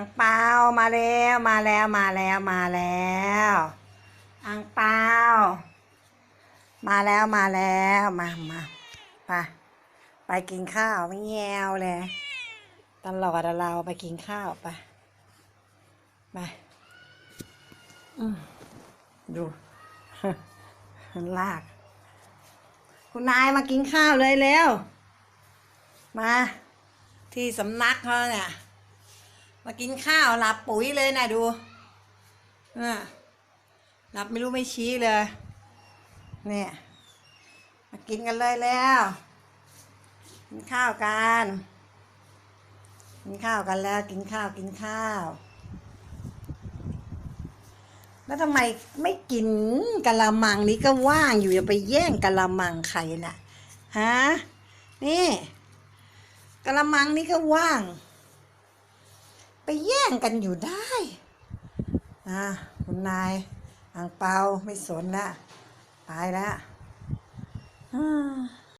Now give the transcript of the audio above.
อังเปามาแล้วมาแล้วมาแล้วมาแล้วอังเปามาแล้วมาแล้วมามาไปไปกินข้าวไม่แยวเลยตลอดเราไปกินข้าวไปไปดูลาก คุณนายมากินข้าวเลยเร็ว มา ที่สำนักเขาเนี่ย มากินข้าวหลับปุ๋ยเลยนะดูหลับไม่รู้ไม่ชี้เลย เนี่ย มากินกันเลยแล้ว กินข้าวกัน กินข้าวกันแล้ว กินข้าวกินข้าว แล้วทำไมไม่กินกะละมังนี้ก็ว่างอยู่อย่าไปแย่งกะละมังใครน่ะฮะนี่กะละมังนี้ก็ว่าง แย่งกันอยู่ได้นะคุณนายอ่างเปาไม่สนละ ตายแล้วอ่า